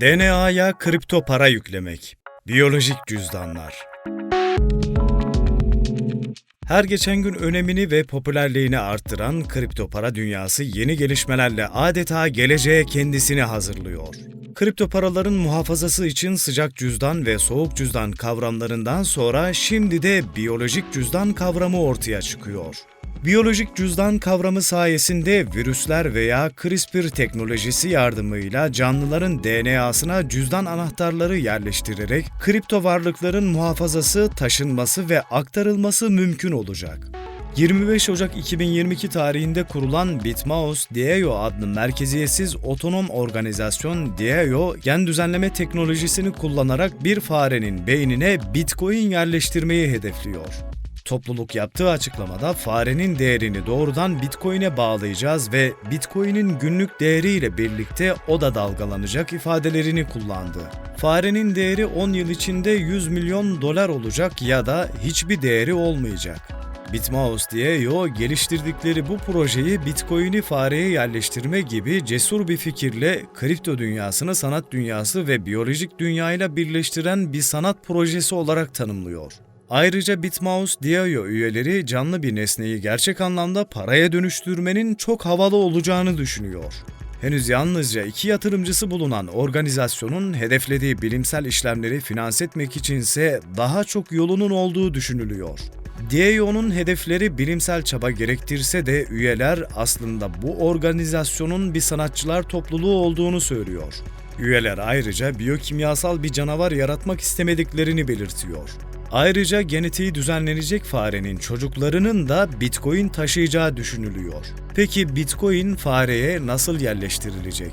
DNA'ya kripto para yüklemek. Biyolojik cüzdanlar. Her geçen gün önemini ve popülerliğini arttıran kripto para dünyası yeni gelişmelerle adeta geleceğe kendisini hazırlıyor. Kripto paraların muhafazası için sıcak cüzdan ve soğuk cüzdan kavramlarından sonra şimdi de biyolojik cüzdan kavramı ortaya çıkıyor. Biyolojik cüzdan kavramı sayesinde virüsler veya CRISPR teknolojisi yardımıyla canlıların DNA'sına cüzdan anahtarları yerleştirerek kripto varlıkların muhafazası, taşınması ve aktarılması mümkün olacak. 25 Ocak 2022 tarihinde kurulan Bitmaos DIEO adlı merkeziyetsiz otonom organizasyon DIEO, gen düzenleme teknolojisini kullanarak bir farenin beynine Bitcoin yerleştirmeyi hedefliyor. Topluluk yaptığı açıklamada farenin değerini doğrudan Bitcoin'e bağlayacağız ve Bitcoin'in günlük değeriyle birlikte o da dalgalanacak ifadelerini kullandı. Farenin değeri 10 yıl içinde 100 milyon dolar olacak ya da hiçbir değeri olmayacak. Bitmouse diye yo geliştirdikleri bu projeyi Bitcoin'i fareye yerleştirme gibi cesur bir fikirle kripto dünyasını sanat dünyası ve biyolojik dünyayla birleştiren bir sanat projesi olarak tanımlıyor. Ayrıca Bitmouse Diayo üyeleri canlı bir nesneyi gerçek anlamda paraya dönüştürmenin çok havalı olacağını düşünüyor. Henüz yalnızca iki yatırımcısı bulunan organizasyonun hedeflediği bilimsel işlemleri finanse etmek içinse daha çok yolunun olduğu düşünülüyor. DIEO'nun hedefleri bilimsel çaba gerektirse de üyeler aslında bu organizasyonun bir sanatçılar topluluğu olduğunu söylüyor. Üyeler ayrıca biyokimyasal bir canavar yaratmak istemediklerini belirtiyor. Ayrıca genetiği düzenlenecek farenin çocuklarının da Bitcoin taşıyacağı düşünülüyor. Peki Bitcoin fareye nasıl yerleştirilecek?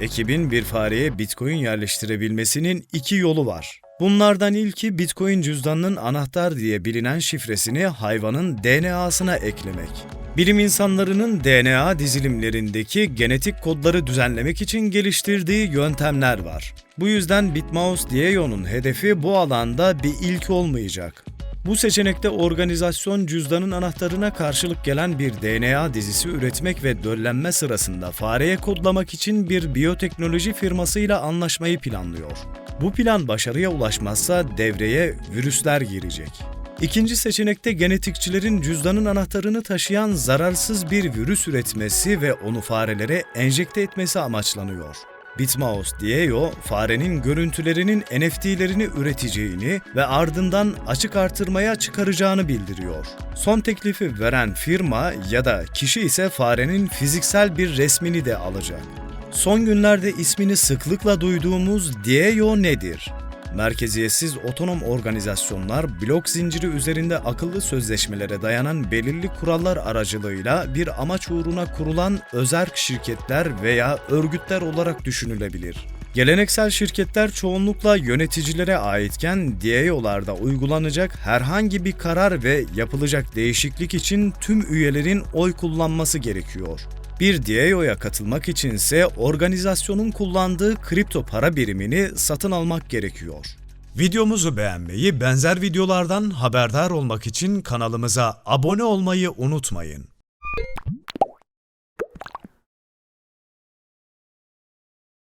Ekibin bir fareye Bitcoin yerleştirebilmesinin iki yolu var. Bunlardan ilki Bitcoin cüzdanının anahtar diye bilinen şifresini hayvanın DNA'sına eklemek. Bilim insanlarının DNA dizilimlerindeki genetik kodları düzenlemek için geliştirdiği yöntemler var. Bu yüzden Bitmouse Dieyo'nun hedefi bu alanda bir ilk olmayacak. Bu seçenekte organizasyon cüzdanın anahtarına karşılık gelen bir DNA dizisi üretmek ve döllenme sırasında fareye kodlamak için bir biyoteknoloji firmasıyla anlaşmayı planlıyor. Bu plan başarıya ulaşmazsa devreye virüsler girecek. İkinci seçenekte genetikçilerin cüzdanın anahtarını taşıyan zararsız bir virüs üretmesi ve onu farelere enjekte etmesi amaçlanıyor. Bitmouse Dieo, farenin görüntülerinin NFT'lerini üreteceğini ve ardından açık artırmaya çıkaracağını bildiriyor. Son teklifi veren firma ya da kişi ise farenin fiziksel bir resmini de alacak. Son günlerde ismini sıklıkla duyduğumuz Dieo nedir? Merkeziyetsiz otonom organizasyonlar blok zinciri üzerinde akıllı sözleşmelere dayanan belirli kurallar aracılığıyla bir amaç uğruna kurulan özerk şirketler veya örgütler olarak düşünülebilir. Geleneksel şirketler çoğunlukla yöneticilere aitken DIEO'larda uygulanacak herhangi bir karar ve yapılacak değişiklik için tüm üyelerin oy kullanması gerekiyor. Bir DIEO'ya katılmak içinse organizasyonun kullandığı kripto para birimini satın almak gerekiyor. Videomuzu beğenmeyi, benzer videolardan haberdar olmak için kanalımıza abone olmayı unutmayın.